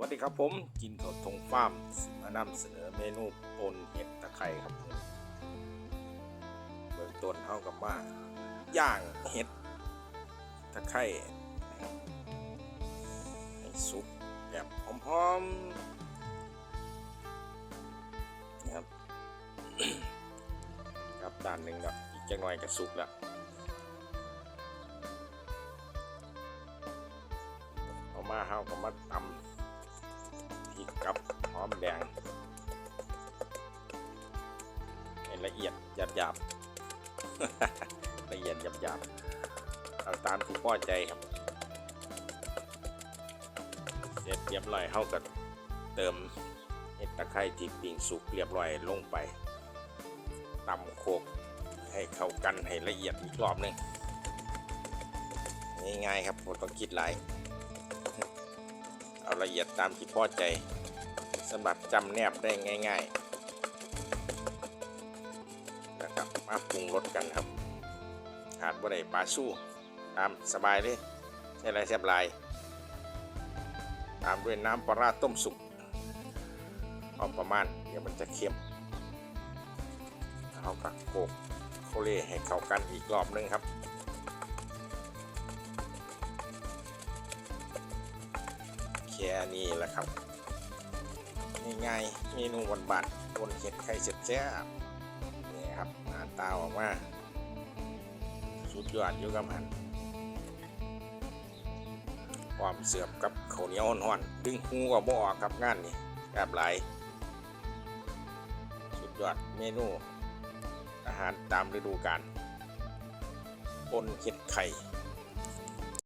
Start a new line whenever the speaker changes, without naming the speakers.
วัสดีครับผมกินสดทงฟาร์มมานำเสนอเมนูปนเห็ดตะไคร้ครับผมเบื้องต้นเท่ากับว่าย่างเห็ดตะไคร้ให้สุกแบบหอมๆนะครับครับด้านหนึ่งครับอีกจังหน่อยก็สุกแล้วเอามาเฮาก็มาตำ พริกกับหอมแดงให้ละเอียดหยาบหยาบละเอียดหยาบหยาบเอาตามที่พอใจครับ เสร็จเรียบร้อยเฮาก็เติมเห็ดตะไคร้ที่ปิ้งสุกเรียบร้อยลงไปตำโคกให้เข้ากันให้ละเอียดอีกรอบหนึงง่ายๆครับผมต้องคิดหลาย เอาละเอียดตามที่พอใจสำหรับจำแนบได้ง่ายๆนะครับมาปรุงรสกันครับขาดบ่ได้ปลาสู้ตามสบายเลยใช่ไรแซ่บลาย ตามด้วยน้ำปลาร้าต้มสุกพอประมาณเดี๋ยวมันจะเค็มเอากระโขกโคเล่ให้เข้ากันอีกรอบนึงครับ แค่นี้แหละครับง่ายๆเมนูวันบานบนเห็ดไข่เสร็จแซ่บนี่ครับหน้าตาออกมาสุดยอดอยู่กับมันความเสือบกับข้าวเหนียวห่อนๆดึงหูก็บ่อกับงานนี่แอบบหลสุดยอดเมนู อาหารตามฤดูกาลปนเห็ดไข่